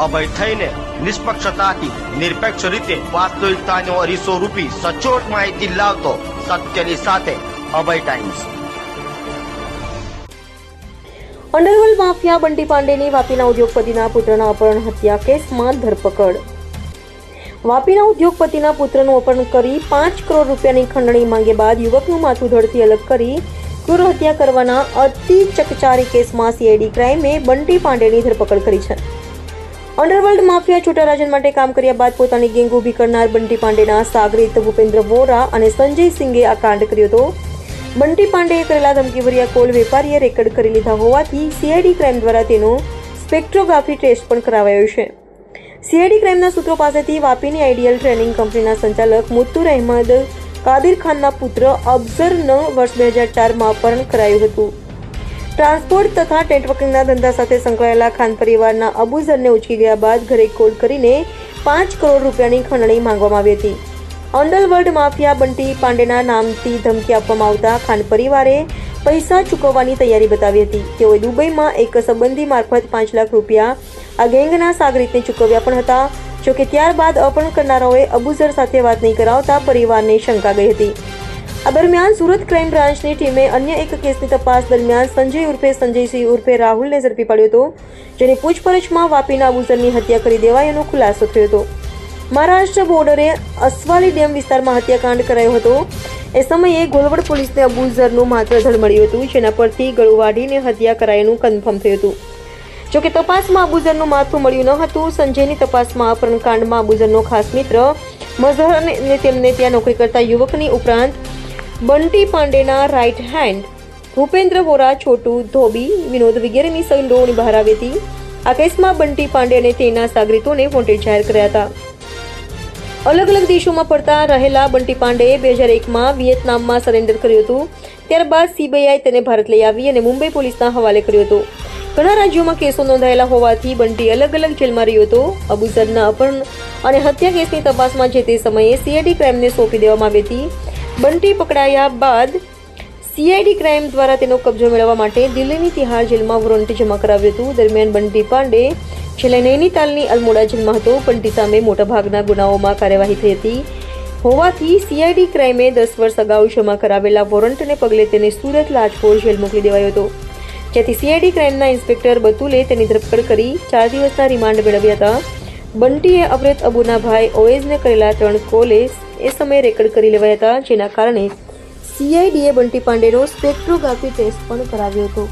અભય થઈને નિષ્પક્ષતાથી, નિરપેક્ષ રીતે વાસ્તવિકતાનો અરીસો રૂપી સચોટ માહિતી લાવતો સત્યની સાથે Abhay Times. Underworld mafia Bunty પાંડેની વાપીના ઉદ્યોગપતિના પુત્રના અપહરણ હત્યા કેસમાં ધરપકડ. વાપીના ઉદ્યોગપતિના પુત્રનું અપહરણ કરી પાંચ કરોડ રૂપિયાની ખંડણી માંગે બાદ યુવકનું માથું ધડથી અલગ કરી ક્રૂર હત્યા કરવાના અતિ ચકચારી કેસમાં સીઆઈડી ક્રાઇમે બંટી પાંડેની ધરપકડ કરી છે. અંડરવર્લ્ડ માફિયા છૂટારાજન માટે કામ કર્યા બાદ પોતાની ગેંગ ઊભી કરનાર બંટી પાંડેના સાગરીત ભૂપેન્દ્ર વોરા અને સંજય સિંઘે આ કાંડ કર્યો હતો. બંટી પાંડેએ કરેલા ધમકીભર્યા કોલ વેપારીએ રેકર્ડ કરી લીધા હોવાથી સીઆઈડી ક્રાઇમ દ્વારા તેનો સ્પેક્ટ્રોગ્રાફી ટેસ્ટ પણ કરાવાયો છે. સીઆઈડી ક્રાઇમના સૂત્રો પાસેથી વાપીની આઈડિયલ ટ્રેનિંગ કંપનીના સંચાલક મુત્તુર અહેમદ કાદિર ખાનના પુત્ર અફઝરનું વર્ષ બે હજાર ચારમાં અપહરણ કરાયું હતું. ટ્રાન્સપોર્ટ તથા નેટવર્કિંગના ધંધા સાથે સંકળાયેલા ખાન પરિવારના અબુઝરને ઉચકી ગયા બાદ ઘરે કોલ કરીને પાંચ કરોડ રૂપિયાની ખંડણી માંગવામાં આવી હતી. અંડરવર્લ્ડ માફિયા બંટી પાંડેના નામથી ધમકી આપવામાં આવતા ખાન પરિવારે પૈસા ચૂકવવાની તૈયારી બતાવી હતી. તેઓએ દુબઈમાં એક સંબંધી મારફત પાંચ લાખ રૂપિયા આ ગેંગના સાગરીતને ચૂકવ્યા પણ હતા. જોકે ત્યારબાદ અપહરણ કરનારાઓએ અબુઝર સાથે વાત નહીં કરાવતા પરિવારને શંકા ગઈ હતી. આ દરમિયાન સુરત ક્રાઇમ બ્રાન્ચની ટીમે અન્ય એક કેસની તપાસ દરમિયાન સંજય ઉર્ફે સંજયસિંહ ઉર્ફે રાહુલને ઝડપી પાડ્યો હતો, જેની પૂછપરછમાં વાપીના બુઝરની હત્યા કરી દેવાયાનો ખુલાસો થયો હતો. મહારાષ્ટ્ર બોર્ડરે અસવાલી ડેમ વિસ્તારમાં હત્યાકાંડ કરાયો હતો. એ સમયે ગોલવડ પોલીસને અબુઝરનું માત્ર ધડ મળ્યું હતું, જેના પરથી ગળું વાઢીને હત્યા કરાયાનું કન્ફર્મ થયું હતું. જોકે તપાસમાં અબુઝરનું માથું મળ્યું ન હતું, સંજયની તપાસમાં અપહરણકાંડમાં અબુઝરનો ખાસ મિત્ર મઝહર અને તેમને ત્યાં નોકરી કરતા યુવકની ઉપરાંત બંટી પાંડેના રાઇટ હેન્ડ ભૂપેન્દ્ર વોરા, છોટુ, ધોબી, વિનોદ વગેરેની સંડોવણી બહાર આવી હતી. આ કેસમાં બંટી પાંડે અને તેના સાગરીતોને વોન્ટેડ જાહેર કર્યા હતા. અલગ અલગ દેશોમાં ફરતા રહેલા બંટી પાંડેએ બે હજાર એકમાં વિયેતનામમાં સરેન્ડર કર્યું હતું. ત્યારબાદ સીબીઆઈ તેને ભારત લઈ આવી અને મુંબઈ પોલીસના હવાલે કર્યો હતો. ઘણા રાજ્યોમાં કેસો નોંધાયેલા હોવાથી બંટી અલગ અલગ જેલમાં રહ્યો હતો. અબુઝરના અપહરણ અને હત્યા કેસની તપાસમાં જે તે સમયે સીઆઈડી ક્રાઇમને સોંપી દેવામાં આવી હતી. બંટી પકડાયા બાદ સીઆઈડી ક્રાઇમ દ્વારા તેનો કબજો મેળવવા માટે દિલ્હીની તિહાર જેલમાં વોરંટ જમા કરાવ્યું હતું. દરમિયાન બંટી પાંડે છેલ્લે નૈનીતાલની અલમોડા જેલમાં હતો. બંટી સામે મોટાભાગના ગુનાઓમાં કાર્યવાહી થઈ હતી. હોવાથી સીઆઈડી ક્રાઇમે દસ વર્ષ અગાઉ જમા કરાવેલા વોરંટને પગલે તેને સુરત લાજપોર જેલ મોકલી દેવાયો હતો. જ્યાંથી સીઆઈડી ક્રાઇમના ઇન્સ્પેક્ટર બતુલે તેની ધરપકડ કરી ચાર દિવસના રિમાન્ડ મેળવ્યા હતા. બંટીએ અવરત અબુના ભાઈ ઓએઝને કરેલા ત્રણ કોલે એ સમયે રેકર્ડ કરી લેવાયા હતા, જેના કારણે સીઆઈડીએ બંટી પાંડેનો સ્પેક્ટ્રોગ્રાફી ટેસ્ટ પણ કરાવ્યો હતો.